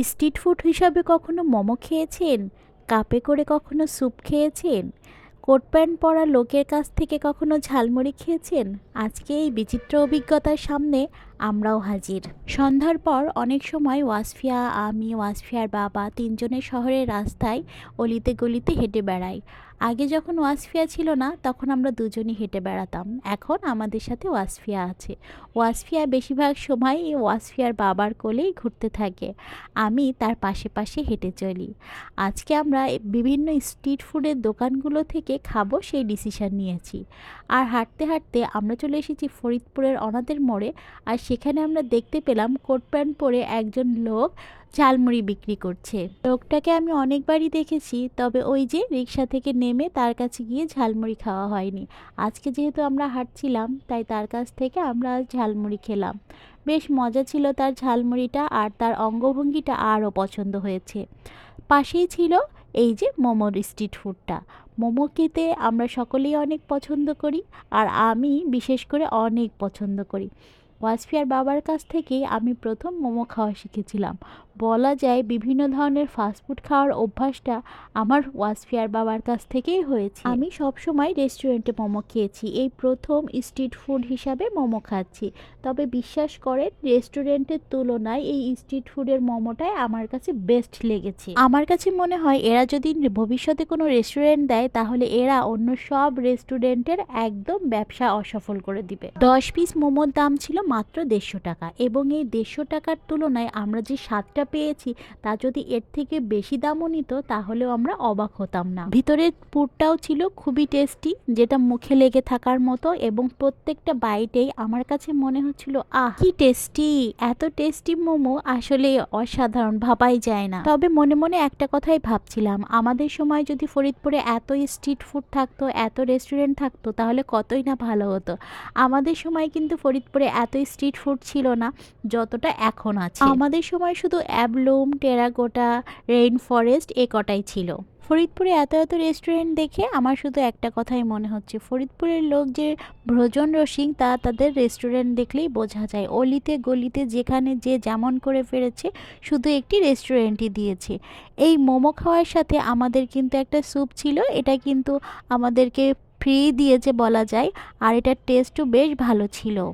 Street food হিসাবে কখনো মোমো খেয়েছেন? কাপে করে কখনো স্যুপ খেয়েছেন? কোট প্যান্ট পরা লোকের কাছ থেকে কখনো ঝালমুড়ি খেয়েছেন? আজকে এই বিচিত্র অভিজ্ঞতার সামনে আমরাও হাজির। সন্ধ্যার পর অনেক সময় ওয়াসফিয়া, আমি, ওয়াসফিয়ার বাবা তিনজনের শহরের রাস্তায় অলিতে গলিতে হেঁটে বেড়াই। আগে যখন ওয়াসফিয়া ছিল না, তখন আমরা দুজনই হেঁটে বেড়াতাম। এখন আমাদের সাথে ওয়াসফিয়া আছে। ওয়াসফিয়া বেশিরভাগ সময় এই ওয়াসফিয়ার বাবার কোলেই ঘুরতে থাকে। আমি তার পাশে পাশে হেঁটে চলি। আজকে আমরা বিভিন্ন স্ট্রিট ফুডের দোকানগুলো থেকে খাব সেই ডিসিশান নিয়েছি। আর হাঁটতে হাঁটতে আমরা চলে এসেছি ফরিদপুরের অনাথের মোড়ে। আর সেখানে আমরা দেখতে পেলাম কোট প্যান্ট পরে একজন লোক ঝালমুড়ি বিক্রি করছে। লোকটাকে আমি অনেকবারই দেখেছি, তবে ওই যে রিক্সা থেকে নেমে তার কাছে গিয়ে ঝালমুড়ি খাওয়া হয়নি। আজকে যেহেতু আমরা হাঁটছিলাম, তাই তার কাছ থেকে আমরা ঝালমুড়ি খেলাম। বেশ মজা ছিল তার ঝালমুড়িটা আর তার অঙ্গভঙ্গিটা আরও পছন্দ হয়েছে। পাশেই ছিল এই যে মোমোর স্ট্রিট ফুডটা। মোমো খেতে আমরা সকলেই অনেক পছন্দ করি আর আমি বিশেষ করে অনেক পছন্দ করি। ওয়াসফিয়ার বাবার কাছ থেকেই আমি প্রথম মোমো খাওয়া শিখেছিলাম। বলা যায় বিভিন্ন ধরনের ফাস্টফুড খাওয়ার অভ্যাসটা আমার ওয়াসফিয়ার বাবার কাছ থেকেই হয়েছে। আমি সবসময় রেস্টুরেন্টে মোমো খেয়েছি। এই প্রথম স্ট্রিট ফুড হিসাবে মোমো খাচ্ছি। তবে বিশ্বাস করেন রেস্টুরেন্টের তুলনায় এই স্ট্রিট ফুডের মোমোটাই আমার কাছে বেস্ট লেগেছে। আমার কাছে মনে হয়, এরা যদি ভবিষ্যতে কোনো রেস্টুরেন্ট দেয়, তাহলে এরা অন্য সব রেস্টুরেন্টের একদম ব্যবসা অসফল করে দিবে। দশ পিস মোমোর দাম ছিল মাত্র দেড়শো টাকা। এবং এই দেড়শো টাকার তুলনায় আমরা যে স্বাদটা পেয়েছি, তা যদি এর থেকে বেশি দামও নিত, তাহলেও আমরা অবাক হতাম না। ভিতরের পুরটাও ছিল খুবই টেস্টি, যেটা মুখে লেগে থাকার মতো এবং প্রত্যেকটা বাইটেই আমার কাছে মনে হচ্ছিল, আহ, কি টেস্টি! এত টেস্টি মোমো আসলে অসাধারণ, ভাবাই যায় না। তবে মনে মনে একটা কথাই ভাবছিলাম, আমাদের সময় যদি ফরিদপুরে এত স্ট্রিট ফুড থাকতো, এত রেস্টুরেন্ট থাকতো, তাহলে কতই না ভালো হতো? আমাদের সময় কিন্তু ফরিদপুরে এত স্ট্রিট ফুড ছিল না, যতটা এখন আছে। আমাদের সময় শুধু অ্যাবলুম, টেরাকোটা রেইন ফরেস্ট এ কটাই ছিল। ফরিদপুরে এত এত রেস্টুরেন্ট দেখে আমার শুধু একটা কথাই মনে হচ্ছে। ফরিদপুরের লোক যে ভ্রজন রসিক, তা তাদের রেস্টুরেন্ট দেখলেই বোঝা যায়। অলিতে গলিতে যেখানে যে যেমন করে ফেলেছে, শুধু একটি রেস্টুরেন্টই দিয়েছে। এই মোমো খাওয়ার সাথে আমাদের কিন্তু একটা স্যুপ ছিল। এটা কিন্তু আমাদেরকে ফ্রি দিয়েছে বলা যায়। আর এটার টেস্টও বেশ ভালো ছিল।